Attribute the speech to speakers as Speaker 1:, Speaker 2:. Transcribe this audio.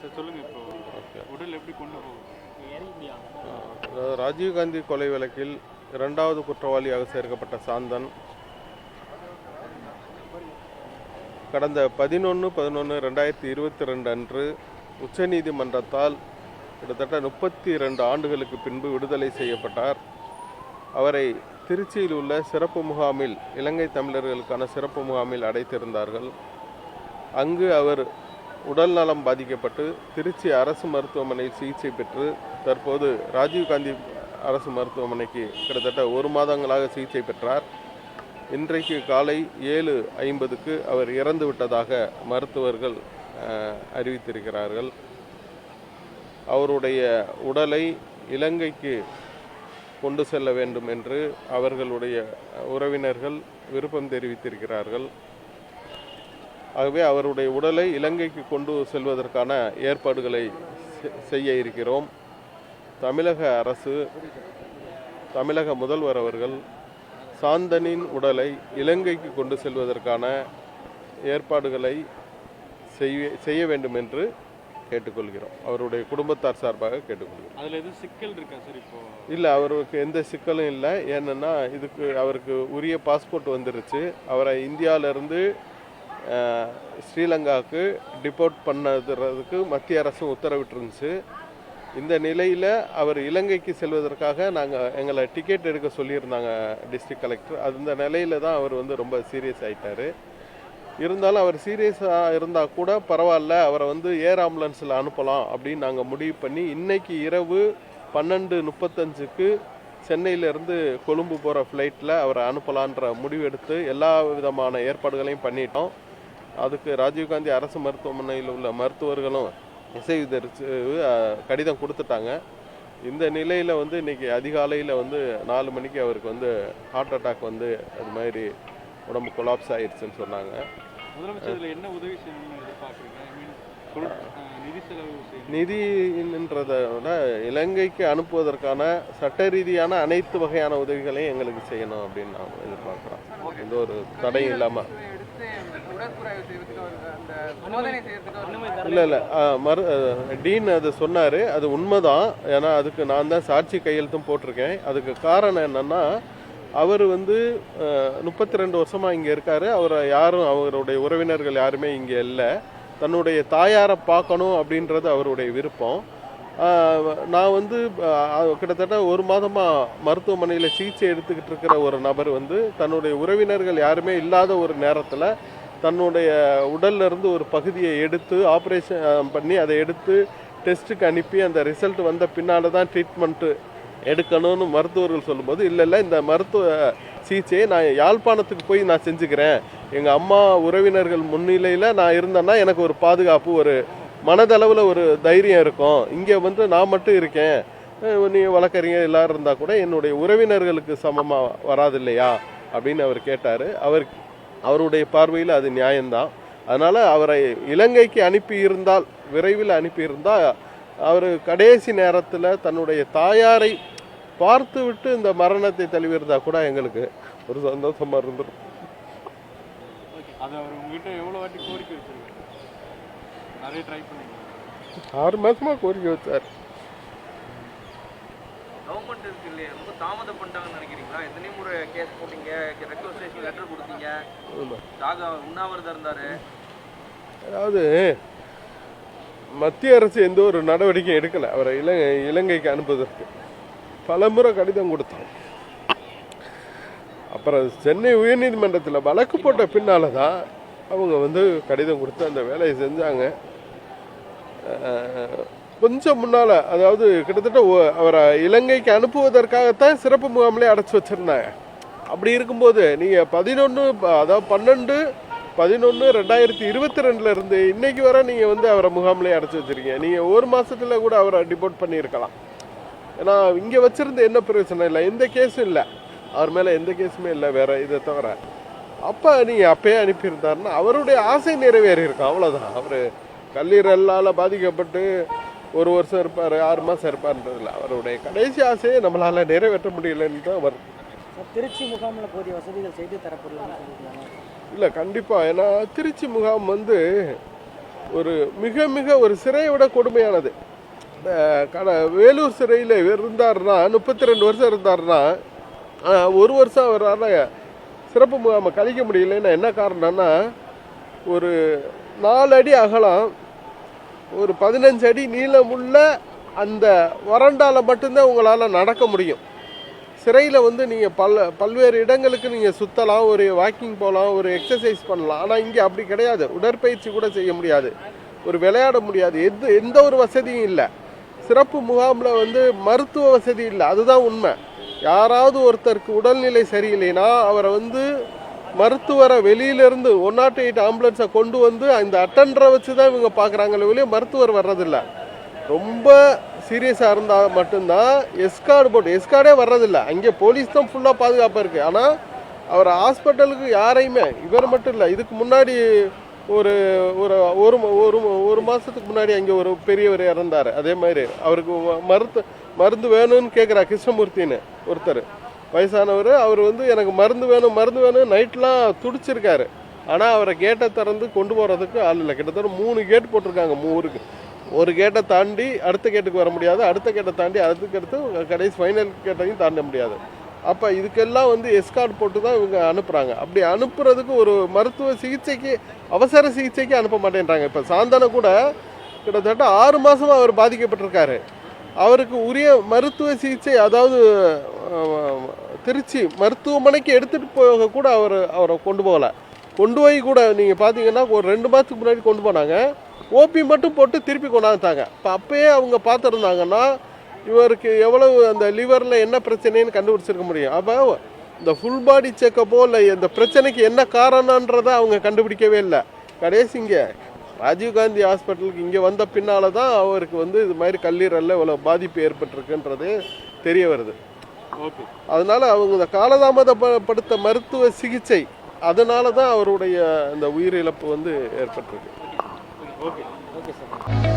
Speaker 1: Sir சொல்லுங்க இப்போ. உடல் எப்படி கொண்டு போகும்
Speaker 2: அதாவது ராஜீவ்காந்தி கொலை வழக்கில் இரண்டாவது குற்றவாளியாக சேர்க்கப்பட்ட சாந்தன். கடந்த பதினொன்று பதினொன்று ரெண்டாயிரத்தி இருபத்தி ரெண்டு அன்று உச்சநீதிமன்றத்தால் கிட்டத்தட்ட முப்பத்தி ரெண்டு ஆண்டுகளுக்கு பின்பு விடுதலை செய்யப்பட்டார். அவரை திருச்சியில் உள்ள சிறப்பு முகாமில் இலங்கை தமிழர்களுக்கான சிறப்பு முகாமில் அடைத்திருந்தார்கள். அங்கு அவர் உடல் நலம் பாதிக்கப்பட்டு திருச்சி அரசு மருத்துவமனையில் சிகிச்சை பெற்று தற்போது ராஜீவ்காந்தி அரசு மருத்துவமனைக்கு கிட்டத்தட்ட ஒரு மாதங்களாக சிகிச்சை பெற்றார். இன்றைக்கு காலை ஏழு ஐம்பதுக்கு அவர் இறந்து விட்டதாக மருத்துவர்கள் அறிவித்திருக்கிறார்கள். அவருடைய உடலை இலங்கைக்கு கொண்டு செல்ல வேண்டும் என்று அவர்களுடைய உறவினர்கள் விருப்பம் தெரிவித்திருக்கிறார்கள். ஆகவே அவருடைய உடலை இலங்கைக்கு கொண்டு செல்வதற்கான ஏற்பாடுகளை செய்ய இருக்கிறோம். தமிழக அரசு தமிழக முதல்வர் அவர்கள் சாந்தனின் உடலை இலங்கைக்கு கொண்டு செல்வதற்கான ஏற்பாடுகளை செய்ய செய்ய வேண்டும் என்று கேட்டுக்கொள்கிறோம். அவருடைய குடும்பத்தார் சார்பாக கேட்டுக்கொள்கிறோம்.
Speaker 1: அதுல எதுவும் சிக்கல் இருக்கா சார் இப்போ?
Speaker 2: இல்லை அவருக்கு எந்த சிக்கலும் இல்லை. ஏன்னா இதுக்கு அவருக்கு உரிய பாஸ்போர்ட் வந்துருச்சு. அவரை இந்தியாவிலேருந்து ஸ்ரீலங்காவுக்கு டிபோர்ட் பண்ணதுறதுக்கு மத்திய அரசும் உத்தரவிட்டிருந்துச்சு. இந்த நிலையில் அவர் இலங்கைக்கு செல்வதற்காக நாங்கள் எங்களை டிக்கெட் எடுக்க சொல்லியிருந்தாங்க டிஸ்ட்ரிக்ட் கலெக்டர் அந்த நிலையில தான் அவர் வந்து ரொம்ப சீரியஸ் ஆகிட்டார் இருந்தாலும் அவர் சீரியஸாக இருந்தால் கூட பரவாயில்ல அவரை வந்து ஏர் ஆம்புலன்ஸில் அனுப்பலாம் அப்படின்னு நாங்கள் முடிவு பண்ணி இன்னைக்கு இரவு பன்னெண்டு முப்பத்தஞ்சுக்கு சென்னையிலேருந்து கொழும்பு போகிற ஃப்ளைட்டில் அவரை அனுப்பலான்ற முடிவெடுத்து எல்லா விதமான ஏற்பாடுகளையும் பண்ணிட்டோம். அதுக்கு ராஜீவ்காந்தி அரசு மருத்துவமனையில் உள்ள மருத்துவர்களும் இசைவு தெரிவித்து அஹ், கடிதம் கொடுத்துட்டாங்க. இந்த நிலையில் வந்து இன்னைக்கு அதிகாலையில் வந்து நாலு மணிக்கு அவருக்கு வந்து ஹார்ட் அட்டாக் வந்து அது மாதிரி உடம்பு கொலாப்ஸ் ஆயிடுச்சுன்னு சொன்னாங்க.
Speaker 1: என்ன உதவி
Speaker 2: நிதின்றதை விட இலங்கைக்கு அனுப்புவதற்கான சட்ட ரீதியான அனைத்து வகையான உதவிகளையும் எங்களுக்கு செய்யணும் அப்படின்னு நான் எதிர்பார்க்குறோம். எந்த ஒரு தடையும் இல்லாமல் இல்லை இல்லை. மறு அஹ், டீன் அது சொன்னார் அது உண்மைதான். ஏன்னா அதுக்கு நான் தான் சாட்சி கையெழுத்தும் போட்டிருக்கேன். அதுக்கு காரணம் என்னன்னா அவர் வந்து முப்பத்தி ரெண்டு வருஷமாக இங்கே இருக்காரு. அவரை யாரும் அவருடைய உறவினர்கள் யாருமே இங்கே இல்லை. தன்னுடைய தாயாரை பார்க்கணும் அப்படின்றது அவருடைய விருப்பம். நான் வந்து கிட்டத்தட்ட ஒரு மாதமாக மருத்துவமனையில் சிகிச்சை எடுத்துக்கிட்டு இருக்கிற ஒரு நபர் வந்து தன்னுடைய உறவினர்கள் யாருமே இல்லாத ஒரு நேரத்தில் தன்னுடைய உடல்லிருந்து ஒரு பகுதியை எடுத்து ஆப்ரேஷன் பண்ணி அதை எடுத்து டெஸ்ட்டுக்கு அனுப்பி அந்த ரிசல்ட் வந்த பின்னால் தான் ட்ரீட்மெண்ட்டு எடுக்கணும்னு மருத்துவர்கள் சொல்லும்போது இல்லை இல்லை இந்த மருத்துவ சிகிச்சையை நான் யாழ்ப்பாணத்துக்கு போய் நான் செஞ்சுக்கிறேன். எங்கள் அம்மா உறவினர்கள் முன்னிலையில் நான் இருந்தேன்னா எனக்கு ஒரு பாதுகாப்பு ஒரு மனதளவில் ஒரு தைரியம் இருக்கும். இங்கே வந்து நான் மட்டும் இருக்கேன். நீ வழக்கறிஞர் எல்லாரும் இருந்தால் கூட என்னுடைய உறவினர்களுக்கு சமமாக வராது இல்லையா அப்படின்னு அவர் கேட்டார். அவர் அவருடைய பார்வையில் அது நியாயம்தான். அதனால் அவரை இலங்கைக்கு அனுப்பி இருந்தால் விரைவில் அனுப்பியிருந்தால் அவர் கடைசி நேரத்தில் தன்னுடைய தாயாரை பார்த்து விட்டு இந்த மரணத்தை தழுவியிருந்தா கூட எங்களுக்கு ஒரு சந்தோஷமாக இருந்திருக்கும்.
Speaker 1: அதை அவர் உங்ககிட்ட எவ்வளோ வாட்டி கோரிக்கை வச்சிருக்காரு? நிறைய ட்ரை பண்ணீங்க
Speaker 2: ஆறு மாசமா கோரிக்கை வச்சார்.
Speaker 3: கவர்மெண்ட் இருக்கு இல்லையா ரொம்ப தாமதம் பண்ணிட்டாங்கன்னு நினைக்கிறீங்களா? எத்தனை முறை கேஸ் போட்டீங்க ரெக்வஸ்டேஷன் லெட்டர் கொடுத்தீங்க. தாக உண்ணாவிரதம் இருந்தாரு.
Speaker 2: அதாவது மத்திய அரசு எந்த ஒரு நடவடிக்கை எடுக்கலை. அவரை இலங்கை இலங்கைக்கு அனுப்புவதற்கு. பலமுறை கடிதம் கொடுத்தோம் அப்புறம் சென்னை உயர்நீதிமன்றத்தில் வழக்கு போட்ட பின்னால தான் அவங்க வந்து கடிதம் கொடுத்து அந்த வேலையை செஞ்சாங்க. கொஞ்சம் முன்னால் அதாவது கிட்டத்தட்ட அவரை இலங்கைக்கு அனுப்புவதற்காகத்தான் சிறப்பு முகாமிலே அடைச்சி வச்சுருந்தாங்க. அப்படி இருக்கும்போது நீங்கள் பதினொன்று அதாவது பன்னெண்டு பதினொன்று ரெண்டாயிரத்தி இருபத்தி ரெண்டில் இருந்து இன்னைக்கு வர நீங்கள் வந்து அவரை முகாமிலே அடைச்சி வச்சிருக்கீங்க. நீங்கள் ஒரு மாதத்தில் கூட அவரை டிபோர்ட் பண்ணியிருக்கலாம். ஏன்னா இங்கே வச்சுருந்த என்ன பிரச்சனை இல்லை எந்த கேஸும் இல்லை. அவர் மேலே எந்த கேஸுமே இல்லை வேறு இதை தவிர. அப்போ நீங்கள் அப்பயே அனுப்பியிருந்தாருன்னா அவருடைய ஆசை நிறைவேறி இருக்கும் அவ்வளோதான் அவர் கல்லீரலால் பாதிக்கப்பட்டு ஒரு வருஷம் இருப்பார் ஆறு மாதம் இருப்பார்ன்றதில்ல அவருடைய கடைசி ஆசையை நம்மளால் நிறைவேற்ற முடியலன்னு தான்
Speaker 4: சார், திருச்சி முகாமில் போதிய வசதிகள் செய்து சொல்லியிருக்காங்க.
Speaker 2: இல்லை கண்டிப்பாக ஏன்னா திருச்சி முகாம் வந்து ஒரு மிக மிக ஒரு சிறையை விட கொடுமையானது. கட வேலூர் சிறையில் இருந்தாருன்னா முப்பத்தி ரெண்டு வருஷம் இருந்தாருன்னா அஹ் ஒரு வருஷம் அவரால் சிறப்பு முகாமை கழிக்க முடியலன்னா என்ன காரணம்னா ஒரு நாலு அடி அகலம் ஒரு பதினஞ்சு அடி நீளமுள்ள அந்த வறண்டால மட்டும்தான் உங்களால் நடக்க முடியும். சிறையில் வந்து நீங்கள் பல் பல்வேறு இடங்களுக்கு நீங்கள் சுற்றலாம் ஒரு வாக்கிங் போகலாம் ஒரு எக்ஸசைஸ் பண்ணலாம். ஆனால் இங்கே அப்படி கிடையாது. உடற்பயிற்சி கூட செய்ய முடியாது. ஒரு விளையாட முடியாது. எது எந்த ஒரு வசதியும் இல்லை. சிறப்பு முகாமில் வந்து மருத்துவ வசதி இல்லை. அதுதான் உண்மை. யாராவது ஒருத்தருக்கு உடல்நிலை சரியில்லைன்னா அவரை வந்து மருத்துவரை வெளியிலேருந்து ஒன் நாட் எயிட் ஆம்புலன்ஸை கொண்டு வந்து அந்த அட்டண்டரை வச்சு தான் இவங்க பார்க்குறாங்களே வெளியே மருத்துவர் வர்றதில்லை. ரொம்ப சீரியஸாக இருந்தால் மட்டும்தான் எஸ்கார்டு போட்டு எஸ்கார்டே வர்றதில்லை. அங்கே போலீஸ் தான் ஃபுல்லாக பாதுகாப்பாக இருக்குது ஆனால் அவர் ஹாஸ்பிட்டலுக்கு யாரையுமே இவர் மட்டும் இல்லை இதுக்கு முன்னாடி ஒரு ஒரு ஒரு ஒரு மாதத்துக்கு முன்னாடி அங்கே ஒரு பெரியவர் இறந்தார். அதே மாதிரி அவருக்கு மருத்துவ மருந்து வேணும்னு கேட்குறா கிருஷ்ணமூர்த்தின்னு ஒருத்தர். வயசானவர் அவர் வந்து எனக்கு மருந்து வேணும் மருந்து வேணும் நைட்லாம் துடிச்சிருக்காரு. ஆனால் அவரை கேட்டை திறந்து கொண்டு போகிறதுக்கு ஆள் இல்லை. கிட்டத்தட்ட மூணு கேட் போட்டிருக்காங்க ஊருக்கு. ஒரு கேட்டை தாண்டி அடுத்த கேட்டுக்கு வர முடியாது. அடுத்த கேட்டை தாண்டி அதுக்கு அடுத்து கடைசி ஃபைனல் கேட்டையும் தாண்ட முடியாது. அப்போ இதுக்கெல்லாம் வந்து எஸ்கார்ட் போட்டு தான் இவங்க அனுப்புகிறாங்க அப்படி அனுப்புறதுக்கு ஒரு மருத்துவ சிகிச்சைக்கு அவசர சிகிச்சைக்கு அனுப்ப மாட்டேன்றாங்க. இப்போ சாந்தனை கூட கிட்டத்தட்ட ஆறு மாதமாக அவர் பாதிக்கப்பட்டிருக்காரு. அவருக்கு உரிய மருத்துவ சிகிச்சை அதாவது திருச்சி மருத்துவமனைக்கு எடுத்துகிட்டு போக கூட அவர் அவரை கொண்டு போகலை. கொண்டு போய் கூட நீங்கள் பார்த்தீங்கன்னா ஒரு ரெண்டு மாதத்துக்கு முன்னாடி கொண்டு போனாங்க. ஓபி மட்டும் போட்டு திருப்பி கொண்டாந்துட்டாங்க. இப்போ அப்போயே அவங்க பார்த்துருந்தாங்கன்னா இவருக்கு எவ்வளவு அந்த லிவரில் என்ன பிரச்சனைன்னு கண்டுபிடிச்சிருக்க முடியும். அப்போ இந்த ஃபுல் பாடி செக்கப்போ இல்லை இந்த பிரச்சனைக்கு என்ன காரணன்றதை அவங்க கண்டுபிடிக்கவே இல்லை. கடைசி இங்கே ராஜீவ்காந்தி ஹாஸ்பிட்டலுக்கு இங்கே வந்த பின்னால் தான் அவருக்கு வந்து இது மாதிரி கல்லீரலில் இவ்வளோ பாதிப்பு ஏற்பட்டிருக்குன்றது தெரிய வருது.
Speaker 1: ஓகே.
Speaker 2: அதனால அவங்க இந்த காலதாமதப்படுத்த மருத்துவ சிகிச்சை அதனால தான் அவருடைய இந்த உயிரிழப்பு வந்து ஏற்பட்டிருக்கு.
Speaker 1: ஓகே.
Speaker 4: Okay sir.